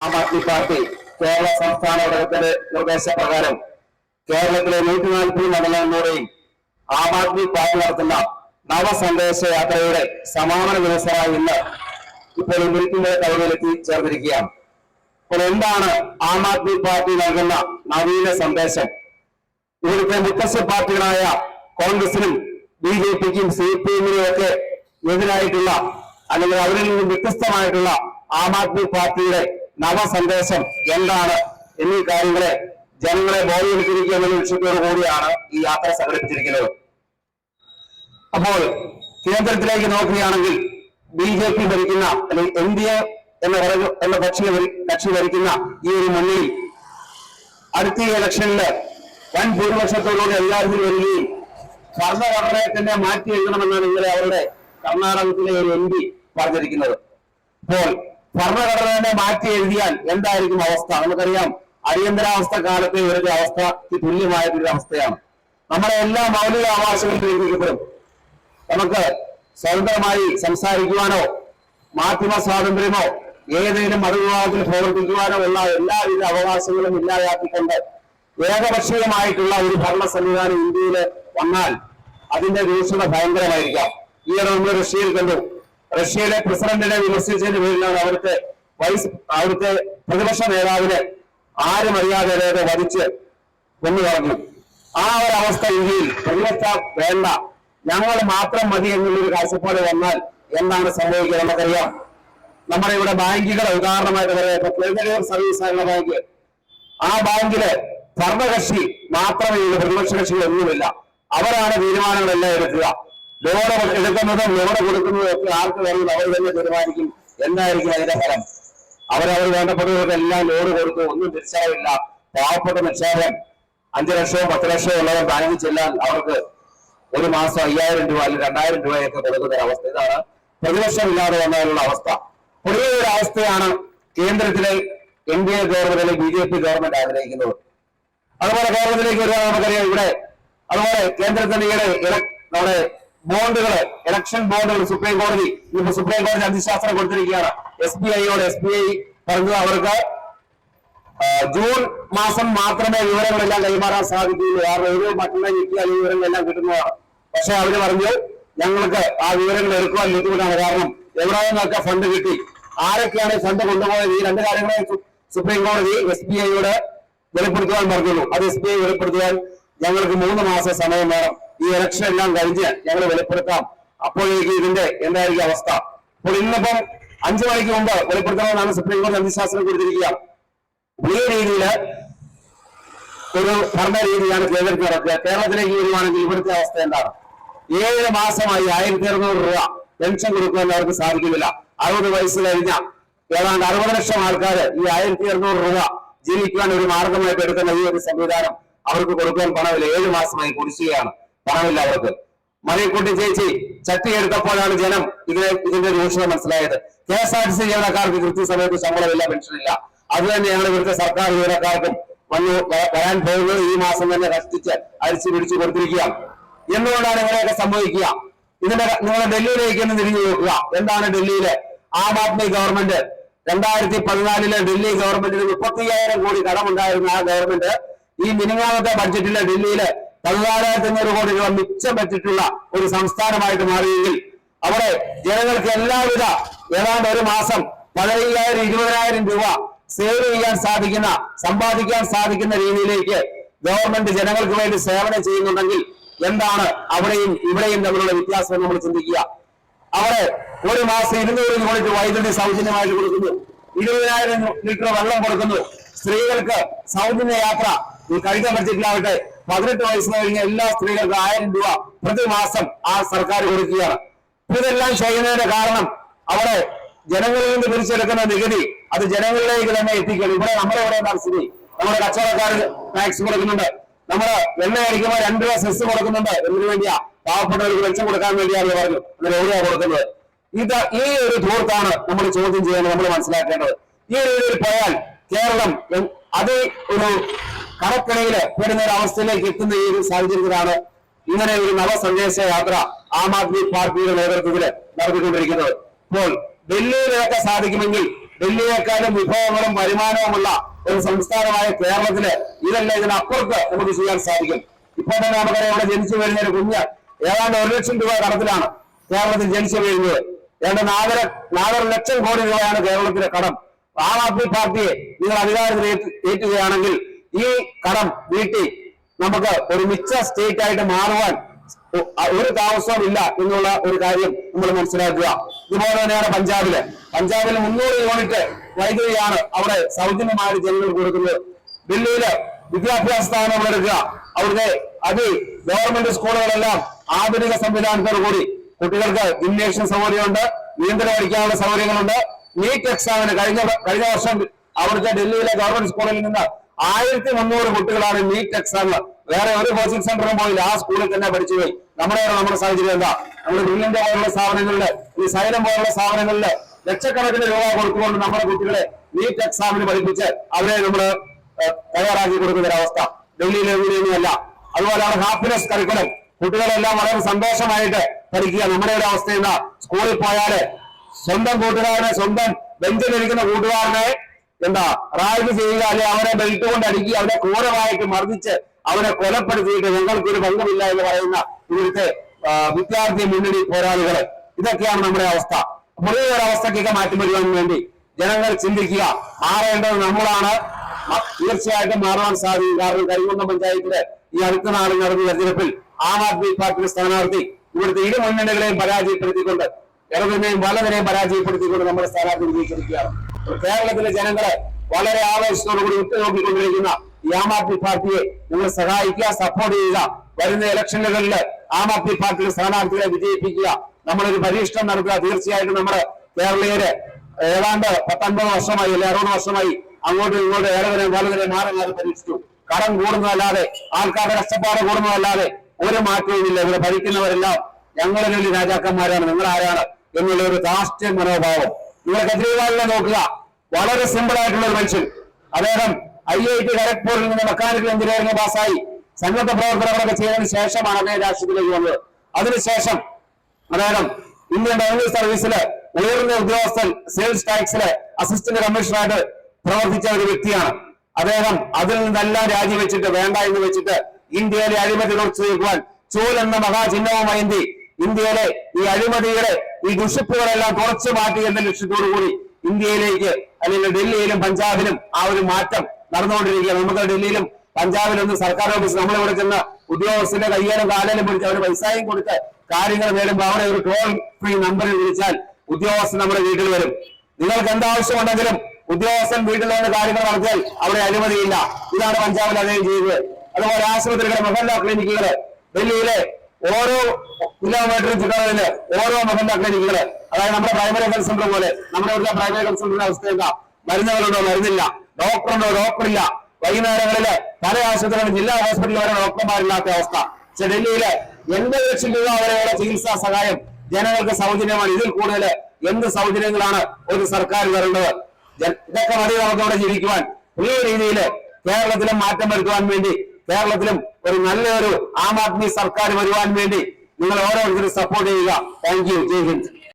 Aam Aadmi party Kerala സംസ്ഥാന ഘടകത്തിന്റെ നിർദ്ദേശപ്രകാരം കേരളത്തിലെ നൂറ്റി നാൽപ്പത് മണ്ഡലങ്ങളിലൂടെയും ആം ആദ്മി പാർട്ടി നടത്തുന്ന നവസന്ദേശ യാത്രയുടെ സമാപന ദിവസമായി ഇന്ന് ഇപ്പോൾ മിൽക്കിന്റെ കൈകളിലെത്തി ചേർന്നിരിക്കുകയാണ്. അപ്പോൾ എന്താണ് ആം ആദ്മി പാർട്ടി നൽകുന്ന നവീന സന്ദേശം? ഇവിടുത്തെ മുത്തശ്ശ പാർട്ടികളായ കോൺഗ്രസിനും ബി ജെ പിക്കും സി പി എമ്മിനും ഒക്കെ എതിരായിട്ടുള്ള അല്ലെങ്കിൽ അവരിൽ നിന്നും വ്യത്യസ്തമായിട്ടുള്ള ആം ആദ്മി പാർട്ടിയുടെ നവസന്ദേശം എന്താണ് എന്നീ കാര്യങ്ങളെ ജനങ്ങളെ ബോധവൽക്കരിക്കുക എന്ന ലക്ഷ്യത്തോടു കൂടിയാണ് ഈ യാത്ര സംഘടിപ്പിച്ചിരിക്കുന്നത്. അപ്പോൾ കേന്ദ്രത്തിലേക്ക് നോക്കുകയാണെങ്കിൽ ബി ജെ പി ഭരിക്കുന്ന അല്ലെങ്കിൽ എൻ ഡി എ എന്ന എന്ന കക്ഷി കക്ഷി ഭരിക്കുന്ന ഈ ഒരു മണ്ണിൽ അടുത്ത ഈ ഇലക്ഷനിൽ വൻ ഭൂരിപക്ഷത്തോടുകൂടി അധികാരത്തിൽ വരികയും ഭരണഘടനയെ മാറ്റി എഴുതണമെന്നാണ് ഇന്നലെ അവരുടെ കർണാടകത്തിലെ ഒരു എം പി പറഞ്ഞിരിക്കുന്നത്. അപ്പോൾ ഭരണഘടന മാറ്റി എഴുതിയാൽ എന്തായിരിക്കും അവസ്ഥ? നമുക്കറിയാം അടിയന്തരാവസ്ഥ കാലത്തെ ഒരു അവസ്ഥ തുല്യമായ ഒരു അവസ്ഥയാണ്. നമ്മുടെ എല്ലാ മൗലിക അവകാശങ്ങളും ലംഘിക്കപ്പെടും. നമുക്ക് സ്വതന്ത്രമായി സംസാരിക്കുവാനോ മാധ്യമ സ്വാതന്ത്ര്യമോ ഏതെങ്കിലും മതവിഭാഗത്തിൽ പ്രവർത്തിക്കുവാനോ ഉള്ള എല്ലാവിധ അവകാശങ്ങളും ഇല്ലാതാക്കിക്കൊണ്ട് ഏകപക്ഷീയമായിട്ടുള്ള ഒരു ഭരണ സംവിധാനം ഇന്ത്യയിൽ വന്നാൽ അതിന്റെ രൂക്ഷത ഭയങ്കരമായിരിക്കാം. ഈയിടെ നമ്മൾ റഷ്യയിൽ കണ്ടു. റഷ്യയിലെ പ്രസിഡന്റിനെ വിമർശിച്ചതിന്റെ പേരിലാണ് അവർക്ക് വൈസ് അവിടുത്തെ പ്രതിപക്ഷ നേതാവിനെ ആരും അറിയാതെ അതായത് വധിച്ച് കൊന്നു പറഞ്ഞു ആ ഒരു അവസ്ഥ ഇന്ത്യയിൽ പ്രതിപക്ഷ വേണ്ട. ഞങ്ങൾ മാത്രം മതി എന്നുള്ളൊരു കാഴ്ചപ്പാട് വന്നാൽ എന്താണ് സംഭവിക്കുക നമുക്കറിയാം. നമ്മുടെ ഇവിടെ ബാങ്കുകളെ ഉദാഹരണമായിട്ട് പറയാം. ഇപ്പൊ ക്രെഡിറ്റ് സർവീസ് ആയുള്ള ബാങ്ക്. ആ ബാങ്കിൽ ഭരണകക്ഷി മാത്രമേ ഉള്ളൂ. പ്രതിപക്ഷ കക്ഷികൾ ഒന്നുമില്ല അവരാണ് തീരുമാനങ്ങളെല്ലാം എടുക്കുക. ലോൺ എടുക്കുന്നതും ലോണ് കൊടുക്കുന്നതും ഒക്കെ ആർക്ക് വേണമെങ്കിൽ അവർ തന്നെ തീരുമാനിക്കും. എന്തായിരിക്കും അതിന്റെ ഫലം? അവരവർ വേണ്ടപ്പെട്ടവർക്കെല്ലാം ലോണ് കൊടുത്തു. ഒന്നും തിരിച്ചറിവില്ല പാവപ്പെട്ട നിക്ഷേപം അഞ്ചു ലക്ഷവും പത്ത് ലക്ഷവും ഉള്ളവർ ബാങ്കിൽ ചെല്ലാൻ അവർക്ക് ഒരു മാസം അയ്യായിരം രൂപ അല്ലെങ്കിൽ രണ്ടായിരം രൂപയൊക്കെ കൊടുക്കുന്ന ഒരു അവസ്ഥ ഇതാണ് പ്രതിപക്ഷമില്ലാതെ വന്നതിനുള്ള അവസ്ഥ. പൊതുവെ ഒരു അവസ്ഥയാണ് കേന്ദ്രത്തിലെ എൻ ഡി എ ഗവൺമെന്റ് അല്ലെങ്കിൽ ബി ജെ പി ഗവൺമെന്റ് ആഗ്രഹിക്കുന്നത്. അതുപോലെ കേരളത്തിലേക്ക് വരുവാൻ നമുക്കറിയാം ഇവിടെ. അതുപോലെ കേന്ദ്രത്തിന്റെ ഈയിടെ നമ്മുടെ ബോണ്ടുകൾ ഇലക്ഷൻ ബോണ്ടുകൾ സുപ്രീം കോടതി ഇപ്പൊ സുപ്രീം കോടതി അധിശാസനം കൊടുത്തിരിക്കുകയാണ്. എസ് ബി ഐയോട് എസ് ബി ഐ പറഞ്ഞത് അവർക്ക് ജൂൺ മാസം മാത്രമേ വിവരങ്ങളെല്ലാം കൈമാറാൻ സാധിക്കുകയുള്ളൂ. കാരണം ഒരു മറ്റുള്ള ഞെക്കിയാൽ ഈ വിവരങ്ങളെല്ലാം കിട്ടുന്നതാണ്. പക്ഷെ അവർ പറഞ്ഞു ഞങ്ങൾക്ക് ആ വിവരങ്ങൾ എടുക്കുവാൻ ബുദ്ധിമുട്ടാണ്. കാരണം എവിടെ നിന്നൊക്കെ ഫണ്ട് കിട്ടി. ആരൊക്കെയാണ് ഫണ്ട് കൊണ്ടുപോയത്? ഈ രണ്ട് കാര്യങ്ങളെ സുപ്രീം കോടതി എസ് ബി ഐയോട് വെളിപ്പെടുത്തുവാൻ പറഞ്ഞുള്ളൂ അത് എസ് ബി ഐ വെളിപ്പെടുത്തുവാൻ ഞങ്ങൾക്ക് മൂന്ന് മാസം സമയം വേണം. ഈ ഇലക്ഷൻ എല്ലാം കഴിഞ്ഞ് ഞങ്ങൾ വെളിപ്പെടുത്താം. അപ്പോഴേക്ക് ഇതിന്റെ എന്തായിരിക്കും അവസ്ഥ? അപ്പോൾ ഇന്നിപ്പം അഞ്ചു മണിക്ക് മുമ്പ് വെളിപ്പെടുത്തണമെന്നാണ് സുപ്രീം കോടതി അന്ത്യശാസ്ത്രം കൊടുത്തിരിക്കുക. ഈ രീതിയിൽ ഒരു ഭരണ രീതിയാണ് കേന്ദ്രത്തിൽ നടക്കുക കേരളത്തിലേക്ക് വരുവാണെങ്കിൽ ഇവിടുത്തെ അവസ്ഥ എന്താണ്? ഏഴ് മാസമായി ആയിരത്തി അറുന്നൂറ് രൂപ പെൻഷൻ കൊടുക്കുവാൻ അവർക്ക് സാധിക്കുന്നില്ല. അറുപത് വയസ്സ് കഴിഞ്ഞ ഏതാണ്ട് അറുപത് ലക്ഷം ആൾക്കാർ ഈ ആയിരത്തി അറുന്നൂറ് രൂപ ജീവിക്കുവാൻ ഒരു മാർഗമായിട്ട് എടുക്കുന്ന ഈ ഒരു സംവിധാനം അവർക്ക് കൊടുക്കാൻ പണമില്ല. ഏഴ് മാസമായി കുടിശ്ശികയാണ്. പണമില്ല അവർക്ക്. മറിയക്കുട്ടി ചേച്ചി ചട്ടി എടുത്തപ്പോഴാണ് ജനം ഇതിനെ ഇതിന്റെ രൂക്ഷത മനസ്സിലായത്. K S R T C ജീവനക്കാർക്ക് കൃത്യസമയത്ത് ശമ്പളമില്ല പെൻഷനില്ല. അത് തന്നെയാണ് ഇവിടുത്തെ സർക്കാർ ജീവനക്കാർക്കും വന്നു വരാൻ പോകുന്നത് ഈ മാസം തന്നെ കഷ്ടിച്ച് അരിച്ചു പിടിച്ചു കൊടുത്തിരിക്കുക. എന്തുകൊണ്ടാണ് ഇങ്ങനെയൊക്കെ സംഭവിക്കുക? ഇതിന്റെ നിങ്ങൾ ഡൽഹിയിലേക്ക് ഒന്ന് തിരിഞ്ഞു നോക്കുക. എന്താണ് ഡൽഹിയിലെ ആം ആദ്മി ഗവൺമെന്റ്? രണ്ടായിരത്തി പതിനാലിലെ ഡൽഹി ഗവൺമെന്റിന് മുപ്പത്തി അയ്യായിരം കോടി കടമുണ്ടായിരുന്ന ആ ഗവൺമെന്റ് ഈ മിനിങ്ങാമത്തെ ബഡ്ജറ്റിലെ ഡൽഹിയിൽ പതിനാലായിരത്തി അഞ്ഞൂറ് കോടി രൂപ മിച്ചം വെച്ചിട്ടുള്ള ഒരു സംസ്ഥാനമായിട്ട് മാറിയെങ്കിൽ അവിടെ ജനങ്ങൾക്ക് എല്ലാവിധ ഏതാണ്ട് ഒരു മാസം പതിനയ്യായിരം ഇരുപതിനായിരം രൂപ സേവ് ചെയ്യാൻ സാധിക്കുന്ന സമ്പാദിക്കാൻ സാധിക്കുന്ന രീതിയിലേക്ക് ഗവൺമെന്റ് ജനങ്ങൾക്ക് വേണ്ടി സേവനം ചെയ്യുന്നുണ്ടെങ്കിൽ എന്താണ് അവിടെയും ഇവിടെയും തമ്മിലുള്ള വ്യത്യാസം നമ്മൾ ചിന്തിക്കുക. അവിടെ ഒരു മാസം ഇരുന്നൂറ് യൂണിറ്റ് വൈദ്യുതി സൗജന്യമായിട്ട് കൊടുക്കുന്നു. ഇരുപതിനായിരം ലിറ്റർ വെള്ളം കൊടുക്കുന്നു. സ്ത്രീകൾക്ക് സൗജന്യ യാത്ര ഈ കഴിഞ്ഞ ബഡ്ജറ്റിലാവട്ടെ പതിനെട്ട് വയസ്സ് കഴിഞ്ഞ എല്ലാ സ്ത്രീകൾക്കും ആയിരം രൂപ പ്രതിമാസം ആ സർക്കാർ കൊടുക്കുകയാണ്. ഇതെല്ലാം ചെയ്യുന്നതിന്റെ കാരണം അവിടെ ജനങ്ങളിൽ നിന്ന് പിരിച്ചെടുക്കുന്ന നികുതി അത് ജനങ്ങളിലേക്ക് തന്നെ എത്തിക്കണം ഇവിടെ നമ്മുടെ ഇവിടെ എന്താണ് നമ്മുടെ കച്ചവടക്കാർ ടാക്സ് കൊടുക്കുന്നുണ്ട്. നമ്മൾ എണ്ണ അടിക്കുമ്പോൾ രണ്ട് രൂപ സെസ് കൊടുക്കുന്നുണ്ട്. എന്തിനു വേണ്ടിയാ? പാവപ്പെട്ടവർക്ക് വെളിച്ചം കൊടുക്കാൻ വേണ്ടിയാണ് പറഞ്ഞു. അതിൽ ഓരോ കൊടുക്കുന്നത്. ഇത് ഈ ഒരു ധൂർത്താണ് നമ്മൾ ചോദ്യം ചെയ്യേണ്ടത് നമ്മൾ മനസ്സിലാക്കേണ്ടത്. ഈ രീതിയിൽ പോയാൽ കേരളം അതേ ഒരു കടക്കണിയിൽ പെടുന്ന ഒരു അവസ്ഥയിലേക്ക് എത്തുന്ന ഈ ഒരു സാഹചര്യത്തിലാണ് ഇങ്ങനെ ഒരു നവസന്ദേശ യാത്ര ആം ആദ്മി പാർട്ടിയുടെ നേതൃത്വത്തിൽ നടത്തിക്കൊണ്ടിരിക്കുന്നത്. ഇപ്പോൾ ഡൽഹിയിലൊക്കെ സാധിക്കുമെങ്കിൽ ഡൽഹിയെക്കാളും വിഭവങ്ങളും വരുമാനവുമുള്ള ഒരു സംസ്ഥാനമായ കേരളത്തിൽ ഇതല്ല ഇതിനപ്പുറത്ത് നമുക്ക് ചെയ്യാൻ സാധിക്കും. ഇപ്പോൾ തന്നെ നമുക്കറിയാം ഇവിടെ ജനിച്ചു വരുന്ന ഒരു കുഞ്ഞ് ഏതാണ്ട് ഒരു ലക്ഷം രൂപ കടത്തിലാണ് കേരളത്തിൽ ജനിച്ചു വീഴുന്നത്. ഏതാണ്ട് നാലര നാലര ലക്ഷം കോടി രൂപയാണ് കേരളത്തിലെ കടം. ആം ആദ്മി പാർട്ടിയെ നിങ്ങൾ അധികാരത്തിൽ ഏറ്റുകയാണെങ്കിൽ ഈ കടം വീട്ടി നമുക്ക് ഒരു മിച്ച സ്റ്റേറ്റ് ആയിട്ട് മാറുവാൻ ഒരു താമസവും ഇല്ല എന്നുള്ള ഒരു കാര്യം നമ്മൾ മനസ്സിലാക്കുക. ഇതുപോലെ തന്നെയാണ് പഞ്ചാബിൽ. പഞ്ചാബിൽ മുന്നൂറ് യൂണിറ്റ് വൈദ്യുതിയാണ് അവിടെ സൗജന്യമായിട്ട് ജനങ്ങൾ കൊടുക്കുന്നത്. ഡൽഹിയിൽ വിദ്യാഭ്യാസ സ്ഥാപനങ്ങൾ എടുക്കുക. അവിടുത്തെ അതി ഗവൺമെന്റ് സ്കൂളുകളെല്ലാം ആധുനിക സംവിധാനത്തോടു കൂടി കുട്ടികൾക്ക് ജിംനേഷ്യം സൗകര്യമുണ്ട് നീന്തൽ പഠിക്കാനുള്ള സൗകര്യങ്ങളുണ്ട്. നീറ്റ് എക്സാമിന് കഴിഞ്ഞ കഴിഞ്ഞ വർഷം അവിടുത്തെ ഡൽഹിയിലെ ഗവൺമെന്റ് സ്കൂളിൽ നിന്ന് ആയിരത്തി മുന്നൂറ് കുട്ടികളാണ് നീറ്റ് എക്സാമിൽ വേറെ ഒരു കോച്ചിങ് സെന്ററും പോയില്ല. ആ സ്കൂളിൽ തന്നെ പഠിച്ചു പോയി നമ്മുടെ നമ്മുടെ സാഹചര്യം എന്താ? നമ്മുടെ ബില്ലിന്റെ പോലുള്ള സ്ഥാപനങ്ങളിൽ ഈ സൈലം പോലുള്ള സ്ഥാപനങ്ങളിൽ ലക്ഷക്കണക്കിന് രൂപ കൊടുത്തുകൊണ്ട് നമ്മുടെ കുട്ടികളെ നീറ്റ് എക്സാമിന് പഠിപ്പിച്ച് അവരെ നമ്മൾ തയ്യാറാക്കി കൊടുക്കുന്ന ഒരവസ്ഥ ഡൽഹിയിലെ ഇവിടെയൊന്നുമല്ല അതുപോലെയാണ് ഹാപ്പിനെസ് കരിക്കുലം കുട്ടികളെല്ലാം വളരെ സന്തോഷമായിട്ട് പഠിക്കുക. നമ്മുടെ ഒരു അവസ്ഥ എന്താ? സ്കൂളിൽ പോയാൽ സ്വന്തം കൂട്ടുകാരനെ സ്വന്തം ബെഞ്ചിലിരിക്കുന്ന കൂട്ടുകാരനെ എന്താ? റാഗ് ചെയ്യുക അല്ലെ അവരെ ബെൽറ്റ് കൊണ്ട് അടുക്കി അവരെ ക്രൂരമായിട്ട് മർദ്ദിച്ച് അവരെ കൊലപ്പെടുത്തിയിട്ട് ഞങ്ങൾക്കൊരു ബന്ധമില്ല എന്ന് പറയുന്ന ഇവിടുത്തെ വിദ്യാർത്ഥി മുന്നണി പോരാളികൾ. ഇതൊക്കെയാണ് നമ്മുടെ അവസ്ഥ. മുറിയ ഈ ഒരു അവസ്ഥയ്ക്കൊക്കെ മാറ്റം വരുവാൻ വേണ്ടി ജനങ്ങൾ ചിന്തിക്കുക. മാറേണ്ടത് നമ്മളാണ്. തീർച്ചയായിട്ടും മാറാൻ സാധിക്കും. കാരണം കരികുന്നം പഞ്ചായത്തിലെ ഈ അടുത്ത നാളിൽ നടന്ന തെരഞ്ഞെടുപ്പിൽ ആം ആദ്മി പാർട്ടി സ്ഥാനാർത്ഥി ഇവിടുത്തെ ഇരു മുന്നണികളെയും പരാജയപ്പെടുത്തിക്കൊണ്ട് ഇടതിനെയും വലതിനെയും പരാജയപ്പെടുത്തിക്കൊണ്ട് നമ്മുടെ സ്ഥാനാർത്ഥി വിജയിച്ചിരിക്കുകയാണ്. കേരളത്തിലെ ജനങ്ങളെ വളരെ ആവേശത്തോടുകൂടി ഉറ്റുനോക്കിക്കൊണ്ടിരിക്കുന്ന ഈ ആം ആദ്മി പാർട്ടിയെ നിങ്ങൾ സഹായിക്കുക സപ്പോർട്ട് ചെയ്യുക. വരുന്ന ഇലക്ഷനുകളിൽ ആം ആദ്മി പാർട്ടിയുടെ സ്ഥാനാർത്ഥികളെ വിജയിപ്പിക്കുക. നമ്മളൊരു പരീക്ഷണം നടത്തുക. തീർച്ചയായിട്ടും നമ്മുടെ കേരളീയര് ഏതാണ്ട് പത്തൊൻപത് വർഷമായി അല്ലെ അറുപത് വർഷമായി അങ്ങോട്ടും ഇങ്ങോട്ടും ഏറെവരെ വളരെ മാറി പരീക്ഷിച്ചു. കടം കൂടുന്നതല്ലാതെ ആൾക്കാരുടെ കഷ്ടപ്പാട് കൂടുന്നതല്ലാതെ ഒരു മാറ്റവുമില്ല ഇവിടെ ഭരിക്കുന്നവരെല്ലാം ഞങ്ങളെ വലിയ രാജാക്കന്മാരാണ്. നിങ്ങൾ ആരാണ് എന്നുള്ള ഒരു രാഷ്ട്രീയ മനോഭാവം നിങ്ങൾ കെജ്രിവാളിനെ നോക്കുക. വളരെ സിമ്പിൾ ആയിട്ടുള്ള ഒരു മനുഷ്യൻ. അദ്ദേഹം ഐ ഐ ടി ഖരഗ്പൂരിൽ നിന്ന് മെക്കാനിക്കൽ എഞ്ചിനീയറിംഗ് പാസ്സായി. സന്നദ്ധ പ്രവർത്തനങ്ങളൊക്കെ ചെയ്തതിന് ശേഷമാണ് അദ്ദേഹം രാഷ്ട്രീയത്തിലേക്ക് വന്നത്. അതിനുശേഷം അദ്ദേഹം ഇന്ത്യൻ റവന്യൂ സർവീസിൽ ഉയർന്ന ഉദ്യോഗസ്ഥൻ സെയിൽസ് ടാക്സിലെ അസിസ്റ്റന്റ് കമ്മീഷണറായിട്ട് പ്രവർത്തിച്ച ഒരു വ്യക്തിയാണ്. അദ്ദേഹം അതിൽ നിന്നെല്ലാം രാജിവെച്ചിട്ട് വേണ്ട എന്ന് വെച്ചിട്ട് ഇന്ത്യയിലെ അഴിമതി തുടച്ചു തീർക്കുവാൻ ചൂൽ എന്ന മഹാചിഹ്നവുമേന്തി ഇന്ത്യയിലെ ഈ അഴിമതിയുടെ ഈ ദുഷിപ്പുകളെല്ലാം കുറച്ചു മാറ്റി എന്ന ലക്ഷ്യത്തോടു കൂടി ഇന്ത്യയിലേക്ക് അല്ലെങ്കിൽ ഡൽഹിയിലും പഞ്ചാബിലും ആ ഒരു മാറ്റം നടന്നുകൊണ്ടിരിക്കുകയാണ്. നമുക്ക് ഡൽഹിയിലും പഞ്ചാബിലൊന്നും സർക്കാർ ഓഫീസ് നമ്മളിവിടെ ചെന്ന് ഉദ്യോഗസ്ഥന്റെ കയ്യേലും കാലേലും പിടിച്ച് അവർ പൈസയും കൊടുത്ത് കാര്യങ്ങൾ നേടുമ്പോൾ അവിടെ ഒരു ടോൾ ഫ്രീ നമ്പറിൽ വിളിച്ചാൽ ഉദ്യോഗസ്ഥൻ നമ്മുടെ വീട്ടിൽ വരും. നിങ്ങൾക്ക് എന്താവശ്യമുണ്ടെങ്കിലും ഉദ്യോഗസ്ഥൻ വീട്ടിൽ വന്ന് കാര്യങ്ങൾ നടത്തിയാൽ അവിടെ അനുമതിയില്ല ഇതാണ് പഞ്ചാബിൽ അദ്ദേഹം ചെയ്തത്. അതുപോലെ ആശുപത്രികളെ മൊഹല്ല ക്ലിനിക്കുകൾ ഡൽഹിയിലെ ഓരോ കിലോമീറ്ററും ചുറ്റളവിൽ ഓരോ മഹന്താക്കളെ നിങ്ങൾ അതായത് നമ്മുടെ പ്രൈമറി ഹെൽത്ത് സെന്റർ പോലെ നമ്മുടെ ഇവിടുത്തെ പ്രൈമറി ഹെൽത്ത് സെന്ററിന്റെ അവസ്ഥ എന്താ? മരുന്നുകളുണ്ടോ മരുന്നില്ല ഡോക്ടറുണ്ടോ ഡോക്ടറില്ല വൈകുന്നേരങ്ങളിൽ പല ആശുപത്രികളും ജില്ലാ ഹോസ്പിറ്റലിൽ വരെ ഡോക്ടർമാരില്ലാത്ത അവസ്ഥ. പക്ഷെ ഡൽഹിയിൽ എൺപത് ലക്ഷം രൂപ വരെയുള്ള ചികിത്സാ സഹായം ജനങ്ങൾക്ക് സൗജന്യമാണ്. ഇതിൽ കൂടുതൽ എന്ത് സൗജന്യങ്ങളാണ് ഒരു സർക്കാർ തരേണ്ടത്? ഇതൊക്കെ മതി നമുക്ക് ഇവിടെ ജീവിക്കുവാൻ. ഈ രീതിയിൽ കേരളത്തിലെ മാറ്റം വരുത്തുവാൻ വേണ്ടി കേരളത്തിലും ഒരു നല്ലൊരു ആം ആദ്മി സർക്കാർ വരുവാൻ വേണ്ടി നിങ്ങൾ ഓരോരുത്തരും സപ്പോർട്ട് ചെയ്യുക. Thank you Jai Hind.